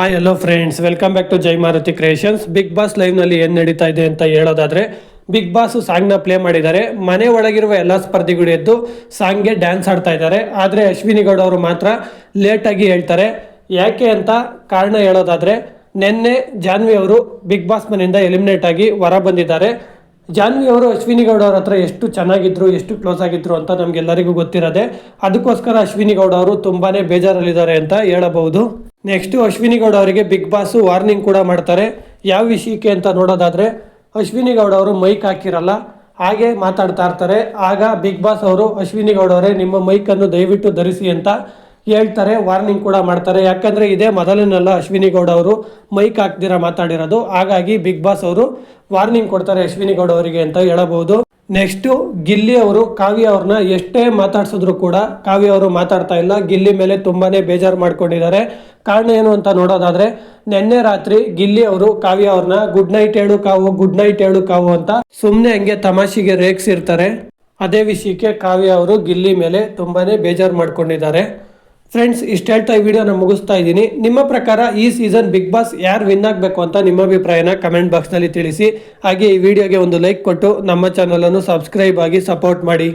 Hi hello friends welcome back to Jai Maruti creations big boss ಲೈವ್ನಲ್ಲಿ ಏನು ನಡೀತಾ ಇದೆ ಅಂತ ಹೇಳೋದಾದ್ರೆ ಬಿಗ್ ಬಾಸ್ ಸಾಂಗ್ನ ಪ್ಲೇ ಮಾಡಿದ್ದಾರೆ. ಮನೆ ಒಳಗಿರುವ ಎಲ್ಲ ಸ್ಪರ್ಧಿಗಳು ಎದ್ದು ಸಾಂಗ್ಗೆ ಡ್ಯಾನ್ಸ್ ಆಡ್ತಾ ಇದ್ದಾರೆ. ಆದರೆ ಅಶ್ವಿನಿ ಗೌಡ ಅವರು ಮಾತ್ರ ಲೇಟಾಗಿ ಹೇಳ್ತಾರೆ. ಯಾಕೆ ಅಂತ ಕಾರಣ ಹೇಳೋದಾದ್ರೆ, ನಿನ್ನೆ ಜಾನ್ವಿ ಅವರು ಬಿಗ್ ಬಾಸ್ ಮನೆಯಿಂದ ಎಲಿಮಿನೇಟ್ ಆಗಿ ಹೊರ ಬಂದಿದ್ದಾರೆ. ಜಾನ್ವಿ ಅವರು ಅಶ್ವಿನಿ ಗೌಡ ಅವ್ರ ಹತ್ರ ಎಷ್ಟು ಚೆನ್ನಾಗಿದ್ರು, ಎಷ್ಟು ಕ್ಲೋಸ್ ಆಗಿದ್ರು ಅಂತ ನಮಗೆಲ್ಲರಿಗೂ ಗೊತ್ತಿರೋದೆ, ಅದಕ್ಕೋಸ್ಕರ ಅಶ್ವಿನಿ ಗೌಡ ಅವರು ತುಂಬಾನೇ ಬೇಜಾರಲ್ಲಿದ್ದಾರೆ ಅಂತ ಹೇಳಬಹುದು. ನೆಕ್ಸ್ಟ್ ಅಶ್ವಿನಿ ಗೌಡ ಅವರಿಗೆ ಬಿಗ್ ಬಾಸ್ ವಾರ್ನಿಂಗ್ ಕೂಡ ಮಾಡ್ತಾರೆ. ಯಾವ ವಿಷಯಕ್ಕೆ ಅಂತ ನೋಡೋದಾದ್ರೆ ಅಶ್ವಿನಿ ಗೌಡ ಅವರು ಮೈಕ್ ಹಾಕಿರಲ್ಲ, ಹಾಗೆ ಮಾತಾಡ್ತಾ ಇರ್ತಾರೆ. ಆಗ ಬಿಗ್ ಬಾಸ್ ಅವರು ಅಶ್ವಿನಿ ಗೌಡ ಅವರೇ, ನಿಮ್ಮ ಮೈಕನ್ನು ದಯವಿಟ್ಟು ಧರಿಸಿ ಅಂತ ಹೇಳ್ತಾರೆ ವಾರ್ನಿಂಗ್ ಕೂಡ ಮಾಡ್ತಾರೆ. ಯಾಕಂದ್ರೆ ಇದೇ ಮೊದಲನೆಲ್ಲ ಅಶ್ವಿನಿ ಗೌಡ ಅವರು ಮೈಕ್ ಹಾಕ್ದಿರ ಮಾತಾಡಿರೋದು. ಹಾಗಾಗಿ ಬಿಗ್ ಬಾಸ್ ಅವರು ವಾರ್ನಿಂಗ್ ಕೊಡ್ತಾರೆ ಅಶ್ವಿನಿ ಗೌಡ ಅವರಿಗೆ ಅಂತ ಹೇಳಬಹುದು. ನೆಕ್ಸ್ಟ್ ಗಿಲ್ಲಿ ಅವರು, ಕಾವ್ಯ ಅವ್ರನ್ನ ಎಷ್ಟೇ ಮಾತಾಡ್ಸಿದ್ರು ಕೂಡ ಕಾವ್ಯ ಅವರು ಮಾತಾಡ್ತಾ ಇಲ್ಲ. ಗಿಲ್ಲಿ ಮೇಲೆ ತುಂಬಾನೇ ಬೇಜಾರು ಮಾಡ್ಕೊಂಡಿದ್ದಾರೆ. ಕಾರಣ ಏನು ಅಂತ ನೋಡೋದಾದ್ರೆ, ನಿನ್ನೆ ರಾತ್ರಿ ಗಿಲ್ಲಿ ಅವರು ಕಾವ್ಯ ಅವ್ರನ್ನ ಗುಡ್ ನೈಟ್ ಹೇಳು ಕಾವು ಗುಡ್ ನೈಟ್ ಹೇಳು ಕಾವು ಅಂತ ಸುಮ್ಮನೆ ಹಂಗೆ ತಮಾಷೆಗೆ ರೇಗಿಸಿರ್ತಾರೆ. ಅದೇ ವಿಷಯಕ್ಕೆ ಕಾವ್ಯ ಅವರು ಗಿಲ್ಲಿ ಮೇಲೆ ತುಂಬಾನೇ ಬೇಜಾರು ಮಾಡ್ಕೊಂಡಿದ್ದಾರೆ. ಫ್ರೆಂಡ್ಸ್ ಇಷ್ಟು ಹೇಳ್ತಾ ಈ ವಿಡಿಯೋನ ಮುಗಿಸ್ತಾ ಇದ್ದೀನಿ. ನಿಮ್ಮ ಪ್ರಕಾರ ಈ ಸೀಸನ್ ಬಿಗ್ ಬಾಸ್ ಯಾರು ವಿನ್ ಆಗಬೇಕು ಅಂತ ನಿಮ್ಮ ಅಭಿಪ್ರಾಯನ ಕಮೆಂಟ್ ಬಾಕ್ಸ್ನಲ್ಲಿ ತಿಳಿಸಿ. ಹಾಗೆ ಈ ವಿಡಿಯೋಗೆ ಒಂದು ಲೈಕ್ ಕೊಟ್ಟು ನಮ್ಮ ಚಾನಲನ್ನು ಸಬ್ಸ್ಕ್ರೈಬ್ ಆಗಿ ಸಪೋರ್ಟ್ ಮಾಡಿ.